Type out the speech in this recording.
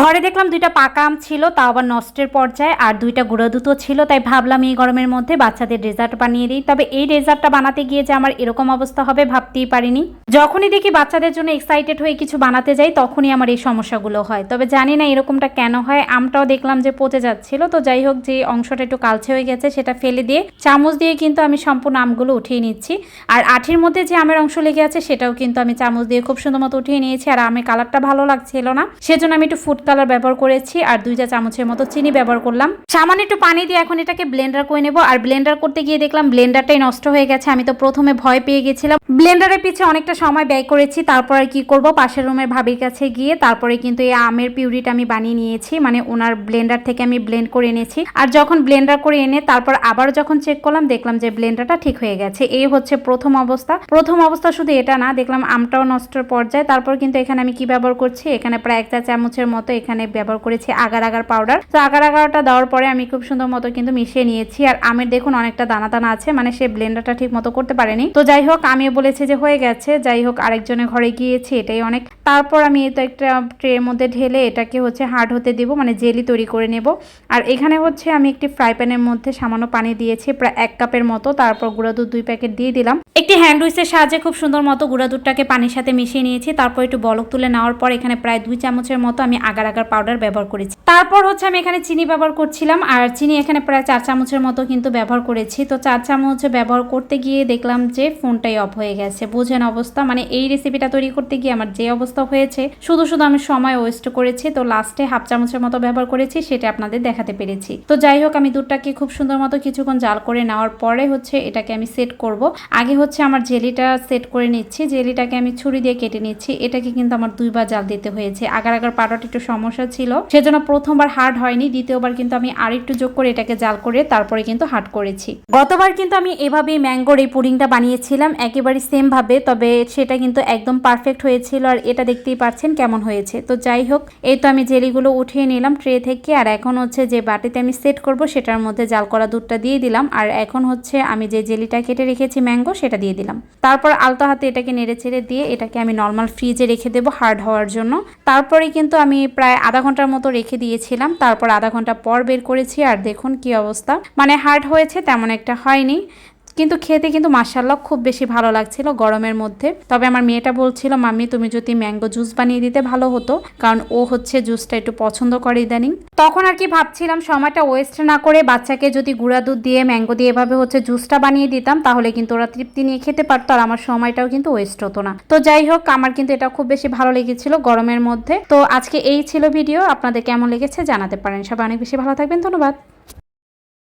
ঘরে দেখলাম দুইটা পাকা আম ছিল, তাও আবার নষ্টের পর্যায়ে, আর দুইটা গুঁড়ো দুধও ছিল, তাই ভাবলাম এই গরমের মধ্যে বাচ্চাদের ডেজার্ট বানিয়ে দিই। তবে এই ডেজার্টটা বানাতে গিয়ে যে আমার এরকম অবস্থা হবে ভাবতেই পারিনি। যখনই দেখি বাচ্চাদের জন্য এক্সাইটেড হয়ে কিছু বানাতে যাই, তখনই আমার এই সমস্যাগুলো হয়। তবে জানি না এরকমটা কেন হয়, আমটাও দেখলাম যে পচে যাচ্ছিল, তো যাই হোক যে অংশটা একটু কালচে হয়ে গেছে, সেটা ফেলে দিয়ে চামচ দিয়ে কিন্তু আমি সম্পূর্ণ আমগুলো উঠিয়ে নিচ্ছি। আর আঠির মধ্যে যে আমের অংশ লেগে আছে, সেটাও কিন্তু আমি চামচ দিয়ে খুব সুন্দর মতো উঠিয়ে নিয়েছি, আর আমের কালারটা ভালো লাগছিল না। সেজন্য আমি একটু ফুড কালার ব্যবহার করেছি আর দুই চা চামচের মতো চিনি ব্যবহার করলাম। সামান্য একটু পানি দিয়ে এখন এটাকে ব্লেন্ডার করে নেব। আর ব্লেন্ডার করতে গিয়ে দেখলাম ব্লেন্ডারটাই নষ্ট হয়ে গেছে। আমি তো প্রথমে ভয় পেয়ে গেছিলাম। ব্লেন্ডারের পিছে অনেকটা সময় ব্যয় করেছি। তারপর আর কি করব? পাশের রুমের ভাবির কাছে গিয়ে তারপরে কিন্তু এই আমের পিউরিটা আমি বানিয়ে নিয়েছি। মানে ওনার ব্লেন্ডার থেকে আমি ব্লেন্ড করে এনেছি। আর যখন ব্লেন্ডার করে এনে তারপর আবার যখন চেক করলাম, দেখলাম যে ব্লেন্ডারটা ঠিক হয়ে গেছে। এই হচ্ছে প্রথম অবস্থা। প্রথম অবস্থা শুধু এটা না, দেখলাম আমটাও নষ্টর পর্যায়ে। তারপর কিন্তু এখানে আমি কি ব্যবহার করছি? এখানে প্রায় এক চা চামচের মতো এখানে ব্যবহার করেছি আগার আগার পাউডার তো আগার আগারটা দেওয়ার পরে আমি খুব সুন্দর মতো কিন্তু মিশিয়ে নিয়েছি। আর আমের দেখুন অনেকটা দানা দানা আছে মানে সে ব্লেন্ডারটা ঠিক মতো করতে পারেনি। তো যাই হোক আমি বলেছি যে হয়ে গেছে। যাই হোক, আরেকজনের ঘরে গিয়েছি, এটাই অনেক তারপর আমি এটা একটা ট্রের মধ্যে ঢেলে এটাকে হচ্ছে হার্ড হতে দিব মানে জেলি তৈরি করে নেব। আর এখানে হচ্ছে আমি একটি ফ্রাই প্যানের মধ্যে সামান্য পানি দিয়েছি, প্রায় এক কাপের মতো। তারপর গুঁড়া দুধ দুই প্যাকেট দিয়ে দিলাম। একটি হ্যান্ড উইসের সাহায্যে খুব সুন্দর মতো গুঁড়া দুধটাকে পানির সাথে মিশিয়ে নিয়েছি। তারপর একটু বলক তুলে নেওয়ার পর এখানে প্রায় দুই চামচের মতো আমি আগার আগার পাউডার ব্যবহার করেছি। তারপর হচ্ছে আমি এখানে চিনি ব্যবহার করছিলাম, আর চিনি এখানে প্রায় চার চামচের মতো কিন্তু ব্যবহার করেছি। তো চার চামচ ব্যবহার করতে গিয়ে দেখলাম যে ফোনটাই অফ হয়ে গেছে। বোঝেন অবস্থা মানে এই রেসিপিটা তৈরি করতে গিয়ে আমার যে অবস্থা হয়েছে। শুধু শুধু আমি সময় ওয়েস্ট করেছি, তো লাস্টে হাফ চামচের মতো ব্যবহার করেছি, সেটা আপনাদের দেখাতে পেরেছি। তো যাই হোক, আমি দুধটাকে খুব সুন্দর মতো কিছুক্ষণ জাল করে নেওয়ার পরে হচ্ছে এটাকে আমি সেট করব। আগে হচ্ছে আমার জেলিটা সেট করে নিচ্ছি, জেলিটাকে আমি ছুরি দিয়ে কেটে নিচ্ছি। এটাকে কিন্তু আমার দুইবার জাল দিতে হয়েছে। আগার আগার পাউডারটা একটু সমস্যা ছিল। সেজন্য প্রথমবার হার্ড হয়নি, দ্বিতীয়বার কিন্তু আমি আরেকটু যোগ করে এটাকে জাল করে তারপরে কিন্তু হার্ড করেছি। গতবার কিন্তু আমি এভাবেই ম্যাঙ্গোর এই পুডিংটা বানিয়েছিলাম, একেবারে সেম ভাবে, তবে সেটা কিন্তু একদম পারফেক্ট হয়েছিল আর এটা দেখতেই পাচ্ছেন কেমন হয়েছে। তো যাই হোক, এই তো আমি জেলিগুলো উঠিয়ে নিলাম ট্রে থেকে, আর এখন হচ্ছে যে বাটিতে আমি সেট করব, সেটার মধ্যে জাল করা দুধটা দিয়ে দিলাম, আর এখন হচ্ছে আমি যে জেলিটা কেটে রেখেছি ম্যাঙ্গো, সেটা দিয়ে দিলাম। তারপর আলতো হাতে এটাকে নেড়ে ছেড়ে দিয়ে এটাকে আমি নর্মাল ফ্রিজে রেখে দেবো হার্ড হওয়ার জন্য। তারপরে কিন্তু আমি প্রায় আধা ঘণ্টার মতো রেখে দিয়েছিলাম, তারপর আধা ঘণ্টা পর বের করেছি, আর দেখুন কি অবস্থা। মানে হার্ড হয়েছে, তেমন একটা হয়নি। কিন্তু খেতে কিন্তু মাসাল্লাহ খুব বেশি ভালো লাগছিল গরমের মধ্যে। তবে আমার মেয়েটা বলছিল, মাম্মি, তুমি যদি ম্যাঙ্গো জুস বানিয়ে দিতে ভালো হতো, কারণ ও হচ্ছে জুসটা একটু পছন্দ করে ইদানিং। তখন আর কি ভাবছিলাম, সময়টা ওয়েস্ট না করে বাচ্চাকে যদি গুঁড়া দুধ দিয়ে, ম্যাঙ্গো দিয়ে এভাবে হচ্ছে জুসটা বানিয়ে দিতাম, তাহলে কিন্তু ওরা তৃপ্তি নিয়ে খেতে পারতো আর আমার সময়টাও কিন্তু ওয়েস্ট হতো না। তো যাই হোক, আমার কিন্তু এটা খুব বেশি ভালো লেগেছিল গরমের মধ্যে। তো আজকে এই ছিল ভিডিও, আপনাদের কেমন লেগেছে জানাতে পারেন। সবাই অনেক বেশি ভালো থাকবেন, ধন্যবাদ।